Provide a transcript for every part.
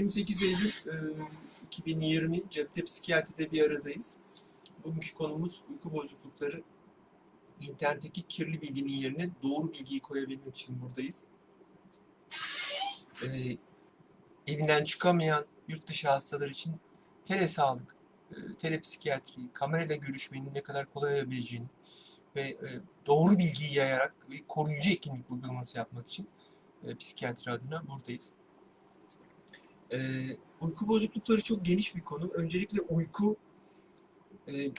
Merhaba, 28 Eylül e, 2020 Cepte Psikiyatri'de bir aradayız. Bugünkü konumuz uyku bozuklukları. İnternetteki kirli bilginin yerine doğru bilgiyi koyabilmek için buradayız. E, evinden çıkamayan yurt dışı hastalar için telesağlık, e, telepsikiyatri, kamerayla görüşmenin ne kadar kolay olabileceğini ve e, doğru bilgiyi yayarak ve koruyucu hekimlik uygulaması yapmak için e, psikiyatri adına buradayız. Ee, uyku bozuklukları çok geniş bir konu. Öncelikle uyku e,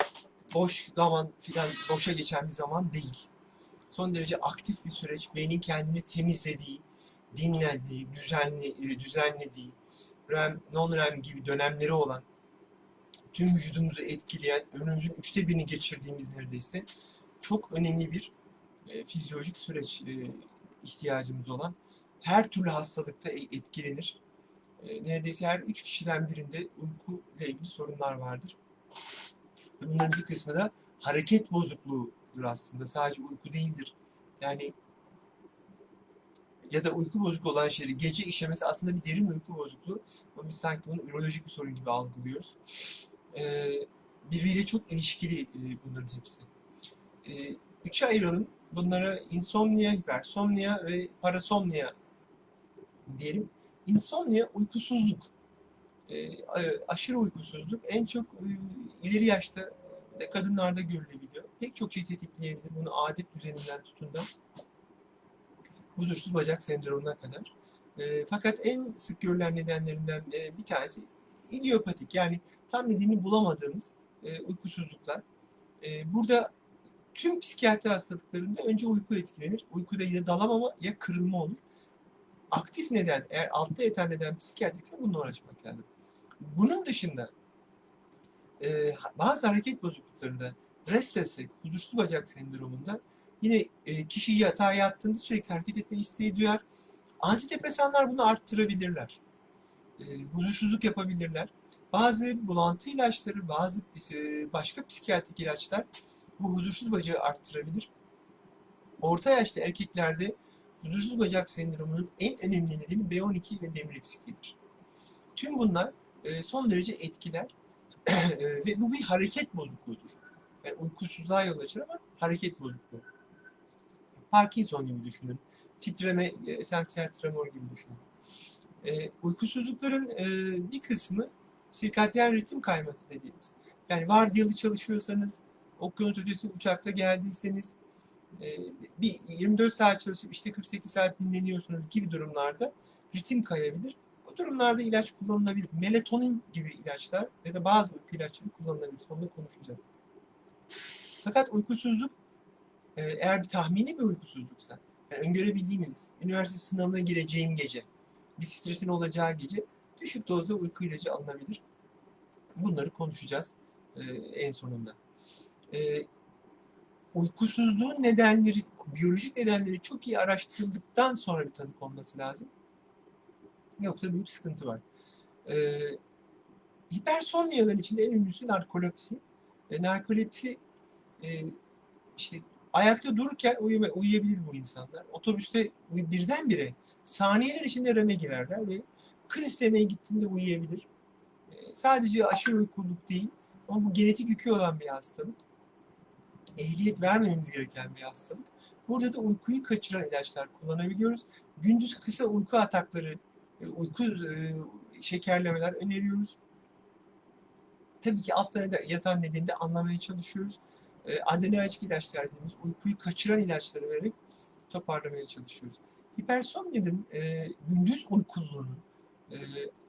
boş zaman filan boşa geçen bir zaman değil. Son derece aktif bir süreç. Beynin kendini temizlediği, dinlendiği, düzenli, e, düzenlediği, REM, non-REM gibi dönemleri olan, tüm vücudumuzu etkileyen, ömrümüzün üçte birini geçirdiğimiz neredeyse çok önemli bir e, fizyolojik süreç e, ihtiyacımız olan. Her türlü hastalıkta e- etkilenir e, neredeyse her üç kişiden birinde uyku ile ilgili sorunlar vardır. Bunların bir kısmı da hareket bozukluğudur aslında. Sadece uyku değildir. Yani ya da uyku bozuk olan şeyleri gece işemesi aslında bir derin uyku bozukluğu. Ama biz sanki bunu ürolojik bir sorun gibi algılıyoruz. Ee, birbiriyle çok ilişkili e, bunların hepsi. Ee, üçe ayıralım. Bunlara insomnia, hipersomnia ve parasomnia diyelim. İnsomnia uykusuzluk. E, aşırı uykusuzluk en çok e, ileri yaşta de kadınlarda görülebiliyor. Pek çok şey tetikleyebilir. Bunu adet düzeninden tutun da huzursuz bacak sendromuna kadar. E, fakat en sık görülen nedenlerinden e, bir tanesi idiopatik yani tam nedenini bulamadığımız e, uykusuzluklar. E, burada tüm psikiyatri hastalıklarında önce uyku etkilenir. Uykuda ya dalamama ya kırılma olur aktif neden, eğer altta yatan neden psikiyatrikse bununla uğraşmak lazım. Bunun dışında e, bazı hareket bozukluklarında restlesslik, huzursuz bacak sendromunda yine e, kişi yatağa yattığında sürekli hareket etme isteği duyar. Antidepresanlar bunu arttırabilirler. E, huzursuzluk yapabilirler. Bazı bulantı ilaçları, bazı e, başka psikiyatrik ilaçlar bu huzursuz bacağı arttırabilir. Orta yaşta erkeklerde huzursuz bacak sendromunun en önemli nedeni B12 ve demir eksikliğidir. Tüm bunlar e, son derece etkiler e, ve bu bir hareket bozukluğudur. Yani uykusuzluğa yol açar ama hareket bozukluğu. Parkinson gibi düşünün. Titreme, e, esansiyel tremor gibi düşünün. uykusuzlukların bir kısmı sirkadyen ritim kayması dediğimiz. Yani vardiyalı çalışıyorsanız, okyanus ötesi uçakta geldiyseniz, bir 24 saat çalışıp işte 48 saat dinleniyorsunuz gibi durumlarda ritim kayabilir. Bu durumlarda ilaç kullanılabilir. Melatonin gibi ilaçlar ya da bazı uyku ilaçları kullanılabilir. Onu da konuşacağız. Fakat uykusuzluk e, eğer bir tahmini bir uykusuzluksa, yani öngörebildiğimiz üniversite sınavına gireceğim gece, bir stresin olacağı gece düşük dozda uyku ilacı alınabilir. Bunları konuşacağız e, en sonunda. Uykusuzluğun nedenleri, biyolojik nedenleri çok iyi araştırıldıktan sonra bir tanı konması lazım. Yoksa büyük sıkıntı var. Ee, hipersomniyaların içinde en ünlüsü narkolepsi. E, narkolepsi e, işte ayakta dururken uyuma, uyuyabilir bu insanlar. Otobüste birdenbire saniyeler içinde REM'e girerler ve kız istemeye gittiğinde uyuyabilir. E, sadece aşırı uykuluk değil ama bu genetik yükü olan bir hastalık ehliyet vermememiz gereken bir hastalık. Burada da uykuyu kaçıran ilaçlar kullanabiliyoruz. Gündüz kısa uyku atakları, e, uyku e, şekerlemeler öneriyoruz. Tabii ki altta yatan nedeni de anlamaya çalışıyoruz. E, adrenerjik ilaçlar dediğimiz uykuyu kaçıran ilaçları vererek toparlamaya çalışıyoruz. Hipersomniyanın gündüz uykululuğunun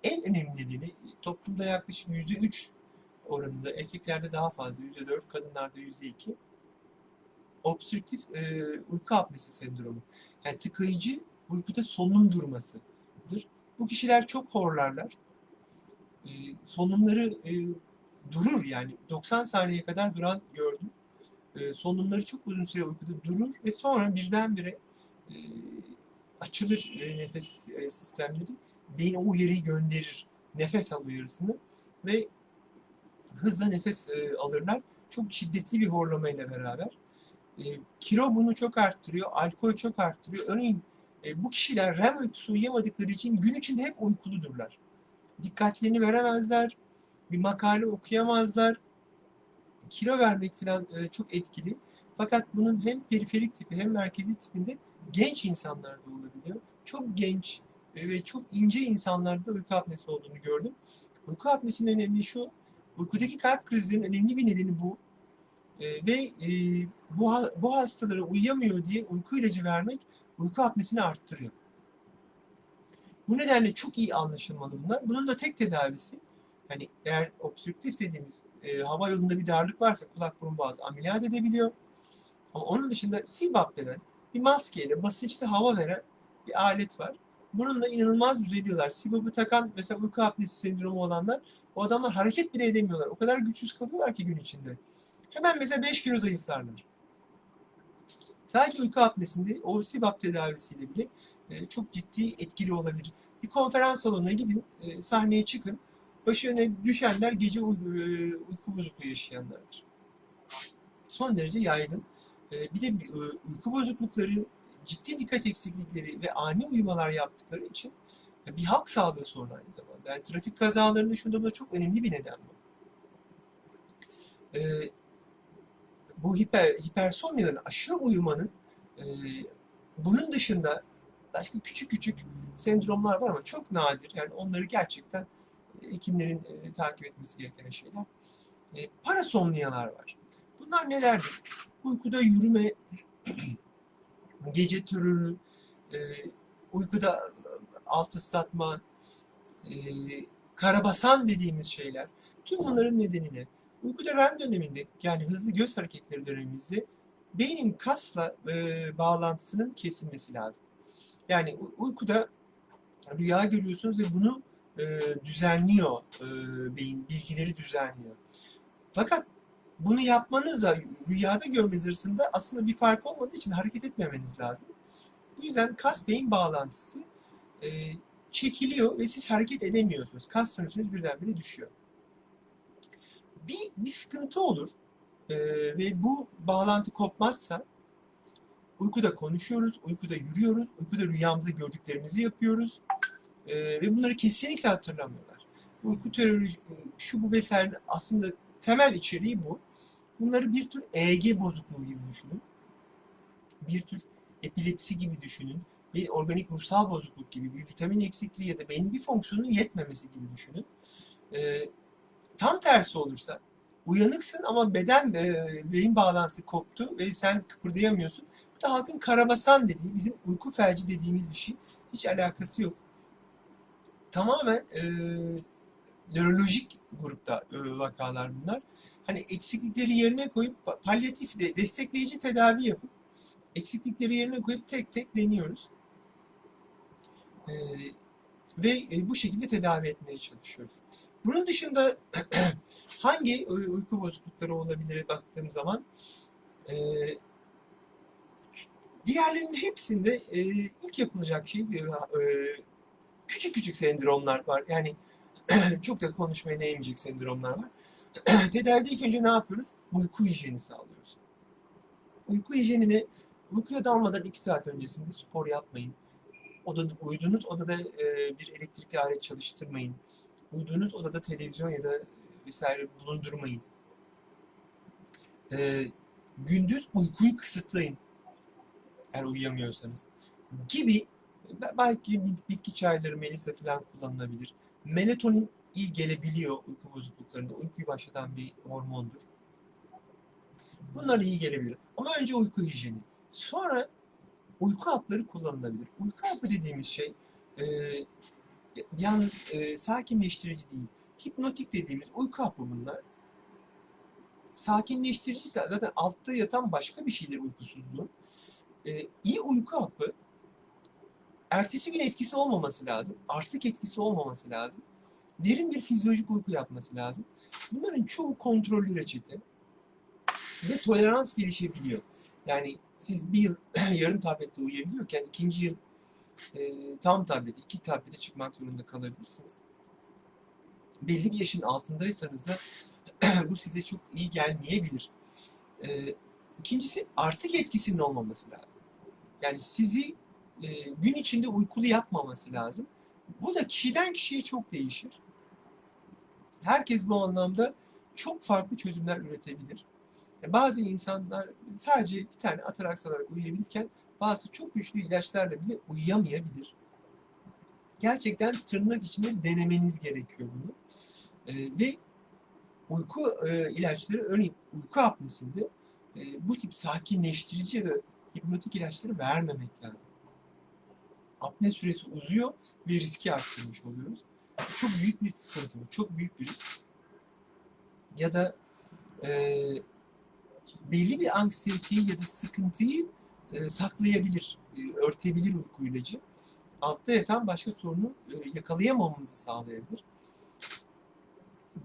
en önemli nedeni toplumda yaklaşık %3 oranında erkeklerde daha fazla %4, kadınlarda %2 obstrüktif e, uyku apnesi sendromu. Yani tıkayıcı uykuda solunum durmasıdır. Bu kişiler çok horlarlar. E, solunumları e, durur yani 90 saniye kadar duran gördüm. E, solunumları çok uzun süre uykuda durur ve sonra birdenbire e, açılır e, nefes e, sistemleri. Beyin o uyarıyı gönderir. Nefes al uyarısını ve hızla nefes e, alırlar. Çok şiddetli bir horlamayla beraber. E, kilo bunu çok arttırıyor, alkol çok arttırıyor. Örneğin E, bu kişiler REM uykusu uyuyamadıkları için gün içinde hep uykuludurlar. Dikkatlerini veremezler, bir makale okuyamazlar. Kilo vermek falan e, çok etkili. Fakat bunun hem periferik tipi hem merkezi tipinde genç insanlarda olabiliyor. Çok genç e, ve çok ince insanlarda uyku apnesi olduğunu gördüm. Uyku apnesinin önemli şu, uykudaki kalp krizlerinin önemli bir nedeni bu. E, ve e, bu, bu hastalara uyuyamıyor diye uyku ilacı vermek uyku apnesini arttırıyor. Bu nedenle çok iyi anlaşılmalı bunlar. Bunun da tek tedavisi, hani eğer obstrüktif dediğimiz e, hava yolunda bir darlık varsa kulak burun boğaz ameliyat edebiliyor. Ama onun dışında CPAP denen bir maskeyle basınçlı hava veren bir alet var. Bununla inanılmaz düzeliyorlar. CPAP'ı takan mesela uyku apnesi sendromu olanlar o adamlar hareket bile edemiyorlar. O kadar güçsüz kalıyorlar ki gün içinde. Hemen mesela 5 kilo zayıflarlar. Sadece uyku apnesinde o CPAP tedavisiyle bile e, çok ciddi etkili olabilir. Bir konferans salonuna gidin, e, sahneye çıkın. Başı öne düşenler gece uy- e, uyku bozukluğu yaşayanlardır. Son derece yaygın. E, bir de e, uyku bozuklukları, ciddi dikkat eksiklikleri ve ani uyumalar yaptıkları için e, bir halk sağlığı sorunu aynı zamanda. Yani trafik kazalarında şunda buna çok önemli bir neden bu. E, bu hiper, hipersomyaların aşırı uyumanın e, bunun dışında başka küçük küçük sendromlar var ama çok nadir. Yani onları gerçekten e, hekimlerin e, takip etmesi gereken şeyler. E, parasomniyalar var. Bunlar nelerdir? Uykuda yürüme, gece terörü, e, uykuda alt ıslatma, e, karabasan dediğimiz şeyler. Tüm bunların nedeni ne? Uykuda REM döneminde yani hızlı göz hareketleri dönemimizde beynin kasla e, bağlantısının kesilmesi lazım. Yani uykuda rüya görüyorsunuz ve bunu e, düzenliyor e, beyin, bilgileri düzenliyor. Fakat bunu yapmanızla rüyada görmeniz arasında aslında bir fark olmadığı için hareket etmemeniz lazım. Bu yüzden kas beyin bağlantısı e, çekiliyor ve siz hareket edemiyorsunuz. Kas tonüsünüz birdenbire düşüyor. Bir, bir sıkıntı olur e, ve bu bağlantı kopmazsa uykuda konuşuyoruz, uykuda yürüyoruz, uykuda rüyamızda gördüklerimizi yapıyoruz e, ve bunları kesinlikle hatırlamıyorlar. Uyku terörü, şu bu vesaire aslında temel içeriği bu. Bunları bir tür EEG bozukluğu gibi düşünün. Bir tür epilepsi gibi düşünün. Bir organik ruhsal bozukluk gibi, bir vitamin eksikliği ya da beynin bir fonksiyonunun yetmemesi gibi düşünün. Ee, tam tersi olursa uyanıksın ama beden e, beyin bağlantısı koptu ve sen kıpırdayamıyorsun. Bu da halkın karabasan dediği, bizim uyku felci dediğimiz bir şey. Hiç alakası yok. Tamamen e, nörolojik grupta e, vakalar bunlar. Hani eksiklikleri yerine koyup pa- palyatif de destekleyici tedavi yapıp eksiklikleri yerine koyup tek tek deniyoruz. E, ve e, bu şekilde tedavi etmeye çalışıyoruz. Bunun dışında hangi uy- uyku bozuklukları olabilir baktığım zaman e, diğerlerinin hepsinde e, ilk yapılacak şey e, küçük küçük sendromlar var. Yani çok da konuşmaya değmeyecek sendromlar var. Tedavide ilk önce ne yapıyoruz? Uyku hijyeni sağlıyoruz. Uyku hijyenini uykuya dalmadan 2 saat öncesinde spor yapmayın. Odada, uyuduğunuz odada e, bir elektrikli alet çalıştırmayın. Uyuduğunuz odada televizyon ya da vesaire bulundurmayın. E, gündüz uykuyu kısıtlayın. Eğer uyuyamıyorsanız. Gibi be- belki bit- bitki çayları, melisa falan kullanılabilir. Melatonin iyi gelebiliyor uyku bozukluklarında. Uykuyu başlatan bir hormondur. Bunlar iyi gelebilir. Ama önce uyku hijyeni. Sonra uyku hapları kullanılabilir. Uyku hapı dediğimiz şey e, yalnız e, sakinleştirici değil. Hipnotik dediğimiz uyku hapı bunlar. Sakinleştirici ise zaten altta yatan başka bir şeydir uykusuzluğun. E, iyi uyku hapı ertesi gün etkisi olmaması lazım. Artık etkisi olmaması lazım. Derin bir fizyolojik uyku yapması lazım. Bunların çoğu kontrollü reçete ve tolerans gelişebiliyor. Yani siz bir yıl yarım tablette uyuyabiliyorken ikinci yıl e, tam tablete, iki tablete çıkmak zorunda kalabilirsiniz. Belli bir yaşın altındaysanız da bu size çok iyi gelmeyebilir. E, ikincisi artık etkisinin olmaması lazım. Yani sizi e, gün içinde uykulu yapmaması lazım. Bu da kişiden kişiye çok değişir. Herkes bu anlamda çok farklı çözümler üretebilir. E, Bazı insanlar sadece bir tane atarak alarak uyuyabilirken bazı çok güçlü ilaçlarla bile uyuyamayabilir. Gerçekten tırnak içinde denemeniz gerekiyor bunu. E, ve uyku e, ilaçları, örneğin uyku apnesinde e, bu tip sakinleştirici ya da hipnotik ilaçları vermemek lazım. Apne süresi uzuyor ve riski arttırmış oluyoruz. Çok büyük bir sıkıntı bu, çok büyük bir risk. Ya da e, belli bir anksiyeteyi ya da sıkıntıyı e, saklayabilir, e, örtebilir uyku ilacı. Altta yatan başka sorunu e, yakalayamamamızı sağlayabilir.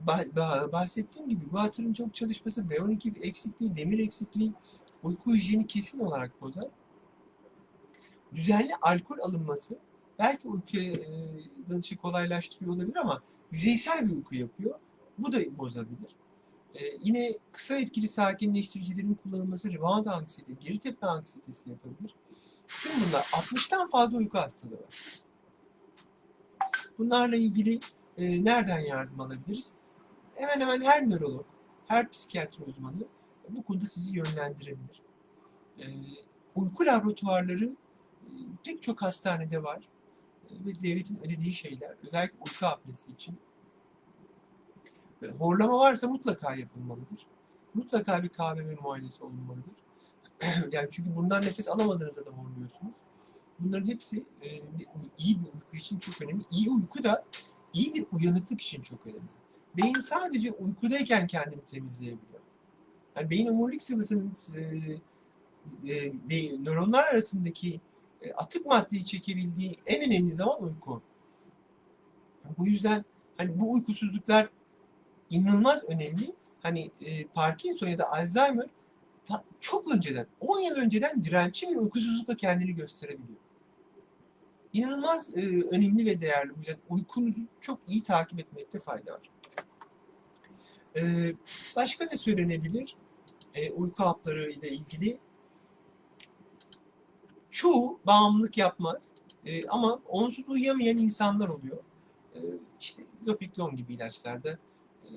Bah- bah- bahsettiğim gibi bu hatırın çok çalışması, B12 eksikliği, demir eksikliği uyku hijyeni kesin olarak bozar. Düzenli alkol alınması belki uyku e, dalışı kolaylaştırıyor olabilir ama yüzeysel bir uyku yapıyor. Bu da bozabilir. E, yine kısa etkili sakinleştiricilerin kullanılması rebound anksiyete, geri tepme anksiyetesi yapabilir. Tüm bunlar 60'tan fazla uyku hastalığı var. Bunlarla ilgili e, nereden yardım alabiliriz? Hemen hemen her nörolog, her psikiyatri uzmanı bu konuda sizi yönlendirebilir. E, uyku laboratuvarları pek çok hastanede var E, ve devletin ödediği şeyler, özellikle uyku apnesi için. E, horlama varsa mutlaka yapılmalıdır. Mutlaka bir KBM muayenesi olunmalıdır. yani çünkü bundan nefes alamadığınızda da horluyorsunuz. Bunların hepsi e, bir, iyi bir uyku için çok önemli. İyi uyku da iyi bir uyanıklık için çok önemli. Beyin sadece uykudayken kendini temizleyebiliyor. Yani beyin omurilik sıvısının e, e, ve nöronlar arasındaki atık maddeyi çekebildiği en önemli zaman uyku. Bu yüzden hani bu uykusuzluklar inanılmaz önemli. Hani e, Parkinson ya da Alzheimer ta- çok önceden, 10 yıl önceden dirençli bir uykusuzlukla kendini gösterebiliyor. İnanılmaz e, önemli ve değerli. Bu yüzden uykunuzu çok iyi takip etmekte fayda var. E, başka ne söylenebilir? E, uyku hapları ile ilgili çoğu bağımlılık yapmaz. E, ama onsuz uyuyamayan insanlar oluyor. E, işte Zopiclon gibi ilaçlarda, e,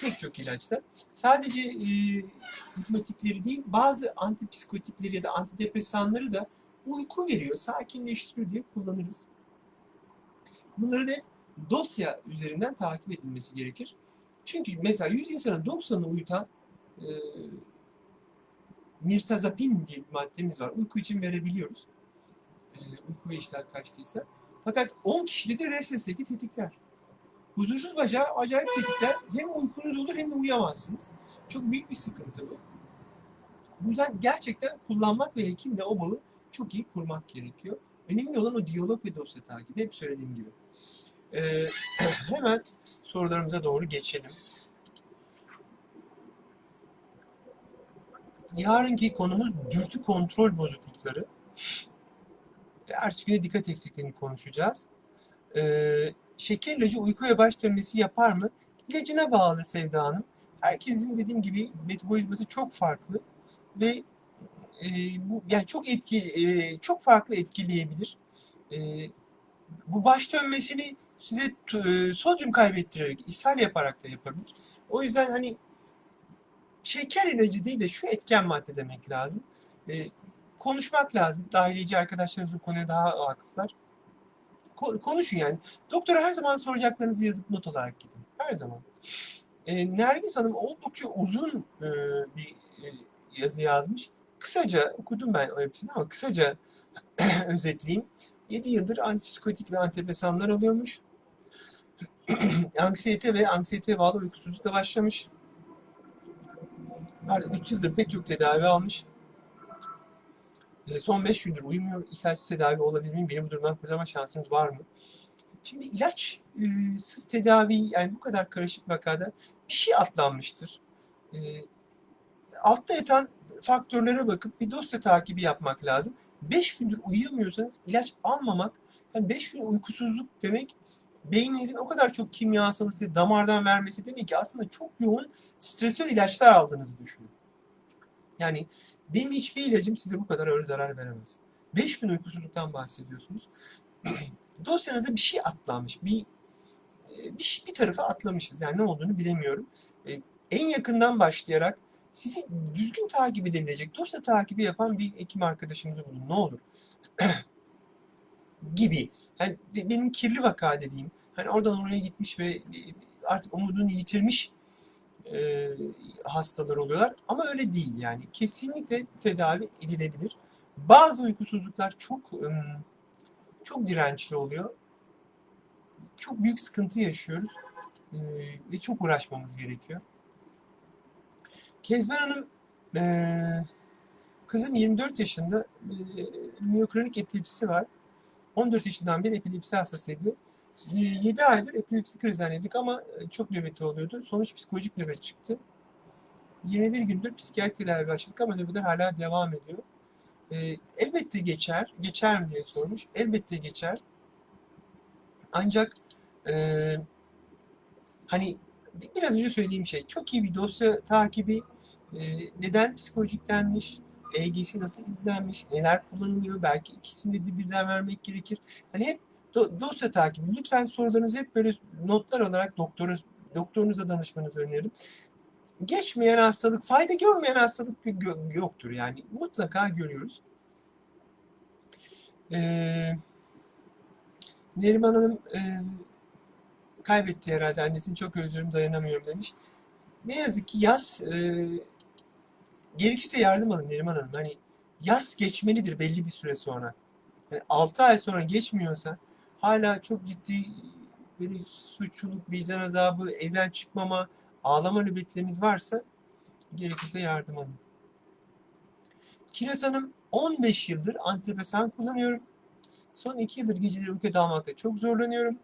pek çok ilaçta. Sadece e, hipnotikleri değil, bazı antipsikotikleri ya da antidepresanları da uyku veriyor, sakinleştiriyor diye kullanırız. Bunları da dosya üzerinden takip edilmesi gerekir. Çünkü mesela 100 insanın 90'ını uyutan e, mirtazapin diye bir maddemiz var. Uyku için verebiliyoruz. E, uyku ve iştah kaçtıysa. Fakat 10 kişide de RSS'yi tetikler. Huzursuz bacağı acayip tetikler. Hem uykunuz olur hem de uyuyamazsınız. Çok büyük bir sıkıntı bu. Bu yüzden gerçekten kullanmak ve hekimle o bağı çok iyi kurmak gerekiyor. Önemli olan o diyalog ve dosya takibi. Hep söylediğim gibi. Ee, hemen sorularımıza doğru geçelim. Yarınki konumuz dürtü kontrol bozuklukları. Ertesi güne dikkat eksikliğini konuşacağız. Ee, şeker ilacı uyku ve baş dönmesi yapar mı? İlacına bağlı Sevda Hanım. Herkesin dediğim gibi metabolizması çok farklı ve e, bu yani çok etki e, çok farklı etkileyebilir. E, bu baş dönmesini size e, sodyum kaybettirerek, ishal yaparak da yapabilir. O yüzden hani şeker ilacı değil de şu etken madde demek lazım. E, konuşmak lazım. Dahiliyeci arkadaşlarımız bu konuya daha vakıflar. Ko- konuşun yani. Doktora her zaman soracaklarınızı yazıp not olarak gidin. Her zaman. E, Nergis Hanım oldukça uzun e, bir e, yazı yazmış. Kısaca okudum ben o hepsini ama kısaca özetleyeyim. 7 yıldır antipsikotik ve antidepresanlar alıyormuş. Anksiyete ve anksiyeteye bağlı uykusuzlukla başlamış. 3 yıldır pek çok tedavi almış. E, son 5 gündür uyumuyor. İlaçsız tedavi olabilir mi? Beni bu durumdan kurtarma şansınız var mı? Şimdi ilaçsız tedavi yani bu kadar karışık vakada bir şey atlanmıştır. E, altta yatan faktörlere bakıp bir dosya takibi yapmak lazım. 5 gündür uyuyamıyorsanız ilaç almamak, yani 5 gün uykusuzluk demek beyninizin o kadar çok kimyasalı size damardan vermesi demek ki aslında çok yoğun stresör ilaçlar aldığınızı düşünün. Yani benim hiçbir ilacım size bu kadar ağır zarar veremez. 5 gün uykusuzluktan bahsediyorsunuz. Dosyanızda bir şey atlanmış. Bir e, bir, bir tarafa atlamışız. Yani ne olduğunu bilemiyorum. E, En yakından başlayarak sizi düzgün takip edebilecek, dosya takibi yapan bir hekim arkadaşımızı bulun. Ne olur. gibi. Yani be- benim kirli vaka dediğim, hani oradan oraya gitmiş ve e, artık umudunu yitirmiş e, hastalar oluyorlar. Ama öyle değil yani. Kesinlikle tedavi edilebilir. Bazı uykusuzluklar çok çok dirençli oluyor. Çok büyük sıkıntı yaşıyoruz. E, ve çok uğraşmamız gerekiyor. Kezban Hanım e, kızım 24 yaşında e, miyokronik epilepsisi var. 14 yaşından beri epilepsi hastasıydı. 7 aydır epilepsi krizlerindeydik ama e, çok nöbeti oluyordu. Sonuç psikolojik nöbet çıktı. 21 gündür psikiyatri tedavi başladık ama nöbetler hala devam ediyor. E, elbette geçer. Geçer mi diye sormuş. Elbette geçer. Ancak e, hani biraz önce söylediğim şey çok iyi bir dosya takibi e, neden psikolojik denmiş, EEG'si nasıl izlenmiş, neler kullanılıyor, belki ikisini de birden vermek gerekir. Hani hep do- dosya takibi. Lütfen sorularınızı hep böyle notlar olarak doktora, doktorunuza danışmanızı öneririm. Geçmeyen hastalık, fayda görmeyen hastalık yoktur yani. Mutlaka görüyoruz. Ee, Neriman Hanım e, kaybetti herhalde. Annesini çok özlüyorum, dayanamıyorum demiş. Ne yazık ki yaz e, gerekirse yardım alın Neriman Hanım. Hani yaz geçmelidir belli bir süre sonra. Yani 6 ay sonra geçmiyorsa hala çok ciddi böyle suçluluk, vicdan azabı, evden çıkmama, ağlama nöbetleriniz varsa gerekirse yardım alın. Kiraz Hanım 15 yıldır antidepresan kullanıyorum. Son 2 yıldır geceleri uykuya dalmakta çok zorlanıyorum.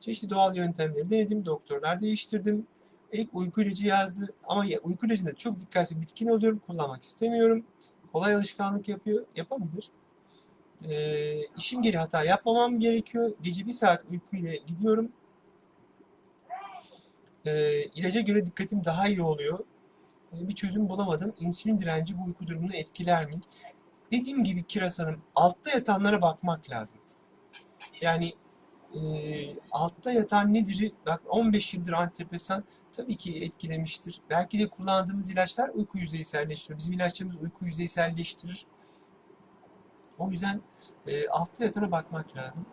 Çeşitli doğal yöntemleri denedim, doktorlar değiştirdim. İlk uyku ilacı yazdı ama ya- uyku ilacında çok dikkatli bitkin oluyorum, kullanmak istemiyorum. Kolay alışkanlık yapıyor, yapabilir. Ee, işim geri hata yapmamam gerekiyor. Gece bir saat uyku ile gidiyorum. Ee, ilaca göre dikkatim daha iyi oluyor. Ee, bir çözüm bulamadım. İnsülin direnci bu uyku durumunu etkiler mi? Dediğim gibi Kiraz Hanım, altta yatanlara bakmak lazım. Yani e, altta yatan nedir? Bak 15 yıldır antidepresan tabii ki etkilemiştir. Belki de kullandığımız ilaçlar uyku yüzeyselleştiriyor. Bizim ilaçlarımız uyku yüzeyselleştirir. O yüzden e, altta yatana bakmak lazım.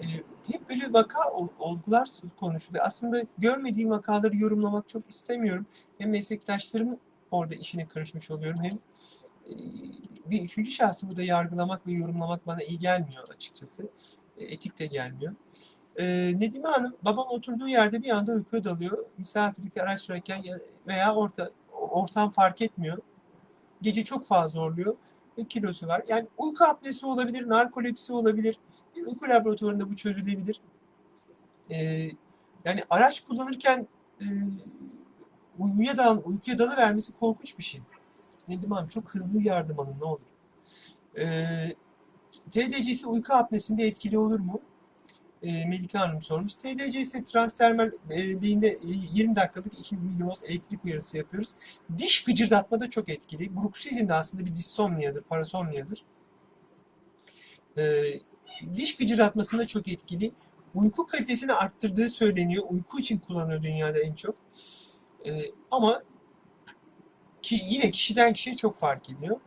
E, hep böyle vaka ol- olgular konuşuluyor. Aslında görmediğim vakaları yorumlamak çok istemiyorum. Hem meslektaşlarım orada işine karışmış oluyorum hem e, bir üçüncü şahsı burada yargılamak ve yorumlamak bana iyi gelmiyor açıkçası. Etik de gelmiyor. E, Nedime Hanım, babam oturduğu yerde bir anda uykuya dalıyor. Misafirlikte araç sürerken ya- veya orta, ortam fark etmiyor. Gece çok fazla zorluyor ve kilosu var. Yani uyku apnesi olabilir, narkolepsi olabilir. Bir uyku laboratuvarında bu çözülebilir. E, yani araç kullanırken e, uykuya, dal, uykuya dalıvermesi korkunç bir şey. Nedim Hanım çok hızlı yardım alın ne olur. Ee, TDC'si uyku apnesinde etkili olur mu? Ee, Melike Hanım sormuş. TDC'si transdermal e, beyinde e, 20 dakikalık 2 milivolt elektrik uyarısı yapıyoruz. Diş gıcırdatma da çok etkili. Bruksizm de aslında bir dissomniyadır, parasomniyadır. Ee, diş gıcırdatmasında çok etkili. Uyku kalitesini arttırdığı söyleniyor. Uyku için kullanılıyor dünyada en çok. Ee, ama ki yine kişiden kişiye çok fark ediyor.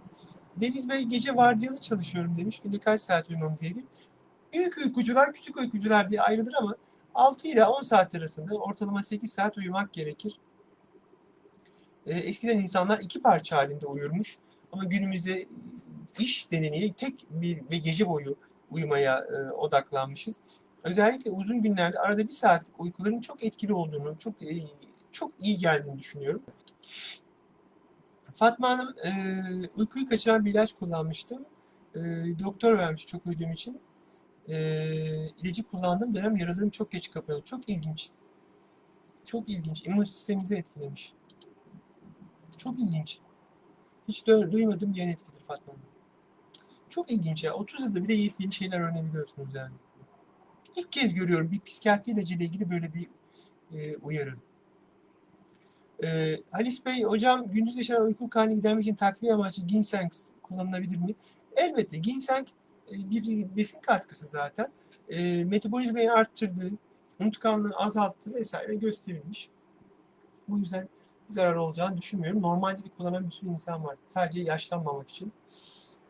Deniz Bey gece vardiyalı çalışıyorum demiş. Günde kaç saat uyumamız gerekir? Büyük uykucular, küçük uykucular diye ayrılır ama 6 ile 10 saat arasında ortalama 8 saat uyumak gerekir. Ee, eskiden insanlar iki parça halinde uyurmuş ama günümüzde iş nedeniyle tek bir ve gece boyu uyumaya e, odaklanmışız. Özellikle uzun günlerde arada bir saatlik uykuların çok etkili olduğunu, çok e, çok iyi geldiğini düşünüyorum. Fatma Hanım e, uykuyu kaçıran bir ilaç kullanmıştım. E, doktor vermiş çok uyuduğum için. E, ilacı kullandığım dönem yaralığım çok geç kapanıyor. Çok ilginç. Çok ilginç. İmmün sistemimizi etkilemiş. Çok ilginç. Hiç du- duymadığım yan etkidir Fatma Hanım. Çok ilginç ya. 30 yılda bir de yeni şeyler öğrenebiliyorsunuz yani. İlk kez görüyorum bir psikiyatri ilacıyla ilgili böyle bir e, uyarı. Ee, Halis Bey, hocam gündüz yaşanan uyku karnı gidermek için takviye amaçlı ginseng kullanılabilir mi? Elbette ginseng e, bir besin katkısı zaten. E, metabolizmayı arttırdığı, unutkanlığı azalttı vesaire gösterilmiş. Bu yüzden zarar olacağını düşünmüyorum. Normalde de kullanan bir sürü insan var. Sadece yaşlanmamak için.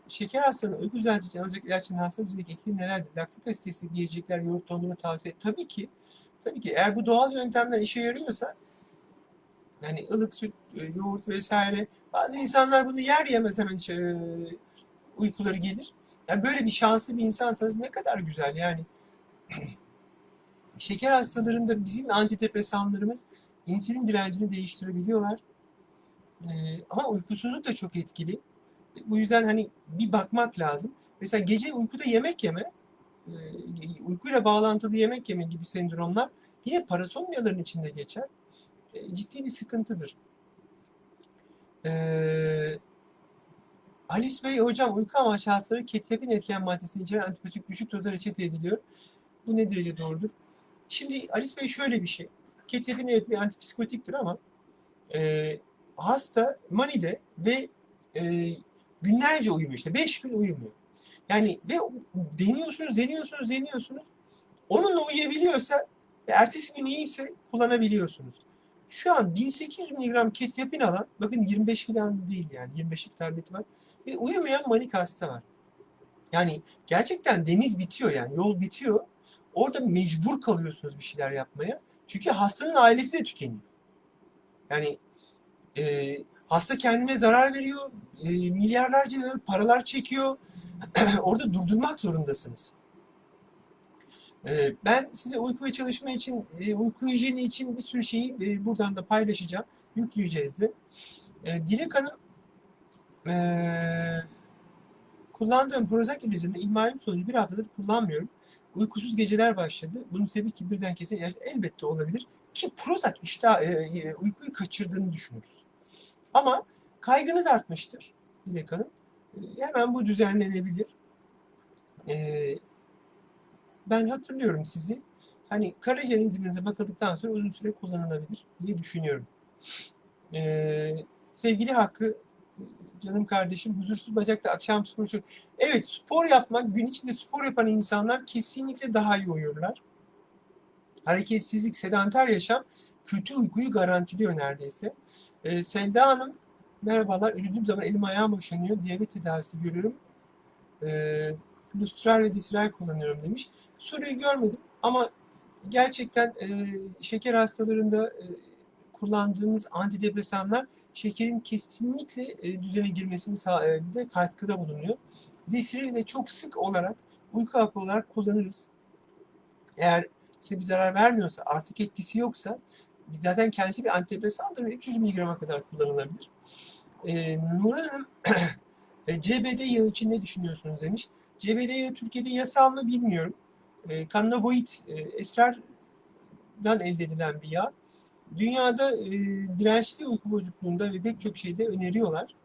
Şeker hastalığının uyku düzensiz için alacak ilaçların hasta düzeydeki etkileri nelerdir? Laktik asitesi yiyecekler, yoğurt dondurma tavsiye Tabii ki. Tabii ki. Eğer bu doğal yöntemler işe yarıyorsa yani ılık süt, e, yoğurt vesaire bazı insanlar bunu yer yemez hemen e, uykuları gelir. Yani böyle bir şanslı bir insansanız ne kadar güzel yani. Şeker hastalarında bizim antidepresanlarımız insülin direncini değiştirebiliyorlar. Ee, ama uykusuzluk da çok etkili. Bu yüzden hani bir bakmak lazım. Mesela gece uykuda yemek yeme, e, uykuyla bağlantılı yemek yeme gibi sendromlar yine parasomniyaların içinde geçer. E, ciddi bir sıkıntıdır. Ee, Alice Bey hocam uyku amaçlı hastalara ketepin etken maddesini içeren antibiyotik düşük dozda reçete ediliyor. Bu ne derece doğrudur? Şimdi Alice Bey şöyle bir şey. Ketepin evet bir antipsikotiktir ama e, hasta manide ve e, günlerce uyumuyor işte. Beş gün uyumuyor. Yani ve deniyorsunuz, deniyorsunuz, deniyorsunuz. Onunla uyuyabiliyorsa ve ertesi gün iyiyse kullanabiliyorsunuz. Şu an 1800 mg ketapin alan, bakın 25 falan değil yani 25'lik tableti var. Ve uyumayan manik hasta var. Yani gerçekten deniz bitiyor yani yol bitiyor. Orada mecbur kalıyorsunuz bir şeyler yapmaya. Çünkü hastanın ailesi de tükeniyor. Yani e, hasta kendine zarar veriyor, e, milyarlarca paralar çekiyor. Orada durdurmak zorundasınız. E, ben size uyku ve çalışma için, e, uyku hijyeni için bir sürü şeyi e, buradan da paylaşacağım. Yükleyeceğiz de. E, Dilek Hanım kullandığım Prozac ilacını ihmalim sonucu bir haftadır kullanmıyorum. Uykusuz geceler başladı. Bunun sebebi ki birden kesin elbette olabilir. Ki Prozac işte uykuyu kaçırdığını düşünürüz. Ama kaygınız artmıştır Dilek Hanım. Hemen bu düzenlenebilir. E, ben hatırlıyorum sizi. Hani karaciğer enziminize bakıldıktan sonra uzun süre kullanılabilir diye düşünüyorum. E, sevgili Hakkı canım kardeşim huzursuz bacakta akşam spor çok. Evet spor yapmak gün içinde spor yapan insanlar kesinlikle daha iyi uyurlar. Hareketsizlik, sedanter yaşam kötü uykuyu garantiliyor neredeyse. Ee, Selda Hanım merhabalar ürüdüğüm zaman elim ayağım boşanıyor. Diyabet tedavisi görüyorum. Ee, lustral ve disiral kullanıyorum demiş. Soruyu görmedim ama gerçekten e, şeker hastalarında e, kullandığımız antidepresanlar şekerin kesinlikle e, düzene girmesini de katkıda bulunuyor. Disili de çok sık olarak uyku hapı olarak kullanırız. Eğer size bir zarar vermiyorsa, artık etkisi yoksa zaten kendisi bir antidepresandır ve 300 mg'a kadar kullanılabilir. Ee, Nurhan Hanım e, CBD yağı için ne düşünüyorsunuz demiş. CBD yağı Türkiye'de yasal mı bilmiyorum. E, kannaboid e, esrardan elde edilen bir yağ. Dünyada e, dirençli uyku bozukluğunda ve pek çok şeyde öneriyorlar.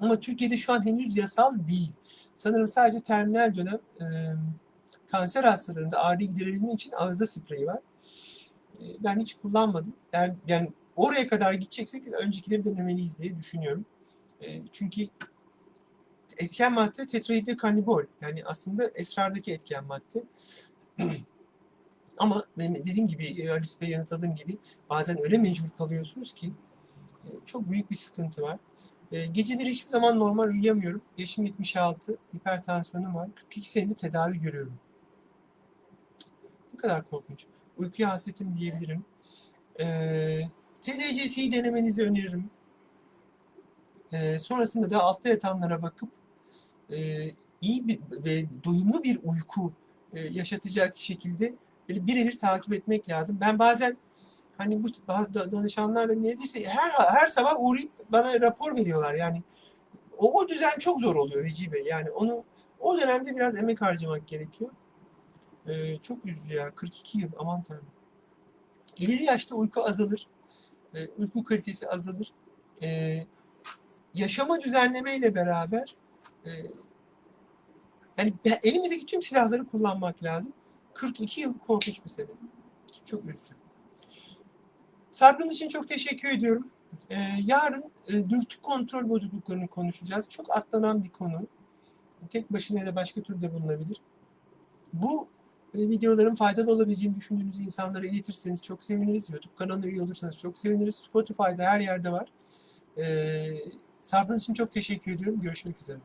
Ama Türkiye'de şu an henüz yasal değil. Sanırım sadece terminal dönem e, kanser hastalarında ağrı giderebilmek için ağızda spreyi var. E, ben hiç kullanmadım. Yani, yani oraya kadar gideceksek öncekileri denemeliyiz diye düşünüyorum. E, çünkü etken madde tetrahidrokanibol. Yani aslında esrardaki etken madde. Ama dediğim gibi, e, Alice Bey yanıtladığım gibi bazen öyle mecbur kalıyorsunuz ki e, çok büyük bir sıkıntı var. E, geceleri hiçbir zaman normal uyuyamıyorum. Yaşım 76, hipertansiyonum var. 42 senedir tedavi görüyorum. Ne kadar korkunç. Uykuya hasretim diyebilirim. E, TDC'yi denemenizi öneririm. E, sonrasında da altta yatanlara bakıp e, iyi bir ve doyumlu bir uyku e, yaşatacak şekilde böyle birebir takip etmek lazım. Ben bazen hani bu danışanlarla neredeyse her her sabah uğrayıp bana rapor veriyorlar. Yani o, o düzen çok zor oluyor Veci Bey. Yani onu o dönemde biraz emek harcamak gerekiyor. Ee, çok üzücü ya. 42 yıl aman tanrım. İleri yaşta uyku azalır. Ee, uyku kalitesi azalır. Ee, yaşama düzenlemeyle beraber yani elimizdeki tüm silahları kullanmak lazım. 42 yıl korkunç bir sene. Çok üzücü. Sabrın için çok teşekkür ediyorum. Ee, yarın e, dürtü kontrol bozukluklarını konuşacağız. Çok atlanan bir konu. tek başına ya da başka türde bulunabilir. Bu e, videoların faydalı olabileceğini düşündüğünüz insanlara iletirseniz çok seviniriz. YouTube kanalına üye olursanız çok seviniriz. Spotify'da her yerde var. E, sabrınız için çok teşekkür ediyorum. Görüşmek üzere.